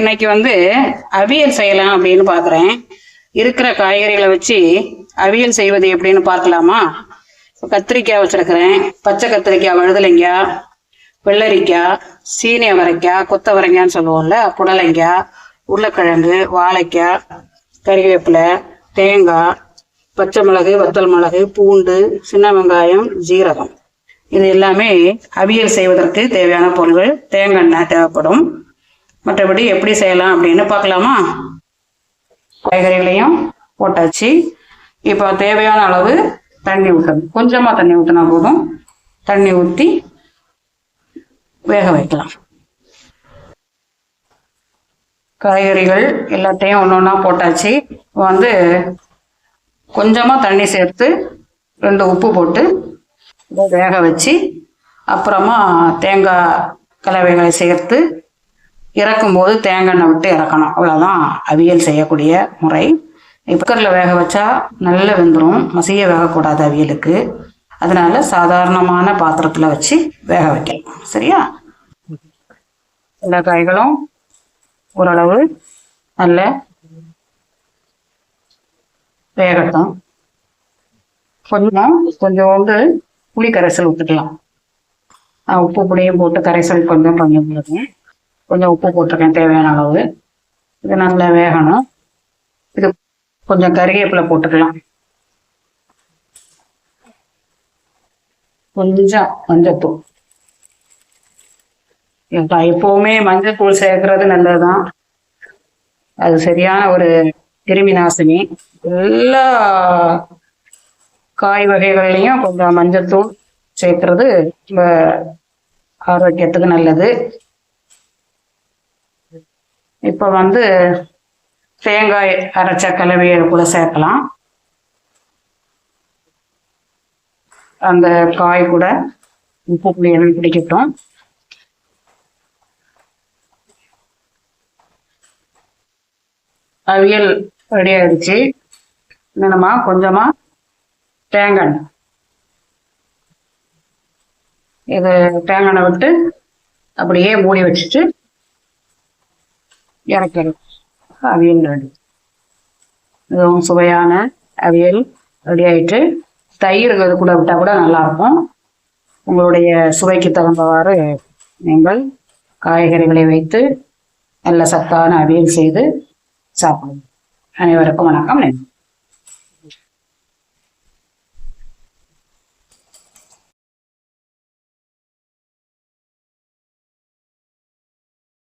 இன்னைக்கு வந்து அவியல் செய்யலாம் அப்படின்னு பார்க்குறேன் இருக்கிற காய்கறிகளை வச்சு அவியல் செய்வது எப்படின்னு பார்க்கலாமா? கத்திரிக்காய் வச்சிருக்கிறேன். பச்சை கத்திரிக்காய் வழுதலைங்காய் வெள்ளரிக்காய் சீனி அவரைக்காய் கொத்தவரைங்கான்னு சொல்லுவோம்ல புடலைங்காய் உருளைக்கிழங்கு வாழைக்காய் கறிவேப்பிலை தேங்காய் பச்சை மிளகு வத்தல் மிளகு பூண்டு சின்ன வெங்காயம் ஜீரகம். இது எல்லாமே அவியல் செய்வதற்கு தேவையான பொருள்கள். தேங்காய் எண்ணெய் தேவைப்படும். மற்றபடி எப்படி செய்யலாம் அப்படின்னு பார்க்கலாமா? காய்கறிகளையும் போட்டாச்சு. இப்போ தேவையான அளவு தண்ணி ஊற்றணும் கொஞ்சமாக தண்ணி ஊற்றினா போதும். தண்ணி ஊற்றி வேக வைக்கலாம். காய்கறிகள் எல்லாத்தையும் ஒன்று ஒன்றா போட்டாச்சு. வந்து கொஞ்சமாக தண்ணி சேர்த்து ரெண்டு உப்பு போட்டு வேக வச்சு அப்புறமா தேங்காய் கலவைகளை சேர்த்து இறக்கும்போது தேங்காய் எண்ணெய் விட்டு இறக்கணும். அவ்வளோதான் அவியல் செய்யக்கூடிய முறை. குக்கரில் வேக வச்சா நல்லா வெந்துடும் மசிய வேகக்கூடாது அவியலுக்கு. அதனால சாதாரணமான பாத்திரத்தில் வச்சு வேக வைக்கலாம். சரியா? எல்லா காய்களும் ஓரளவு நல்ல வேகட்டும். கொஞ்சம் கொஞ்சோண்டு புளி கரைசல் விட்டுக்கலாம் உப்பு புளியும் போட்டு கரைசல் கொஞ்சம் கொஞ்சம் போடுறேன் கொஞ்சம் உப்பு போட்டிருக்கேன் தேவையான அளவு. இது நல்லா வேகணும். இது கொஞ்சம் கருகேப்பில் போட்டுக்கலாம். கொஞ்சம் மஞ்சத்தூள். எப்பவுமே மஞ்சத்தூள் சேர்க்கறது நல்லதுதான். அது சரியான ஒரு கிருமி நாசினி. எல்லா காய் வகைகள்லையும் கொஞ்சம் மஞ்சத்தூள் சேர்க்கறது ரொம்ப ஆரோக்கியத்துக்கு நல்லது. இப்போ வந்து தேங்காய் அரைச்ச கலவையை கூட சேர்க்கலாம். அந்த காய் கூட உப்பு புளி எல்லாம் பிடிக்கட்டும். அவியல் ரெடி ஆயிடுச்சு. என்னமா கொஞ்சமா தேங்காய் இது தேங்காய் விட்டு அப்படியே மூடி வச்சுட்டு இறக்கணும் அவியல் ரெடி மிகவும் சுவையான அவியல் ரெடி ஆயிட்டு தயிர் இது கூட விட்டால் கூட நல்லாயிருக்கும். உங்களுடைய சுவைக்கு தகுந்தவாறு நீங்கள் காய்கறிகளை வைத்து நல்ல சத்தான அவியல் செய்து சாப்பிடுங்க அனைவருக்கும் வணக்கம் நன்றி.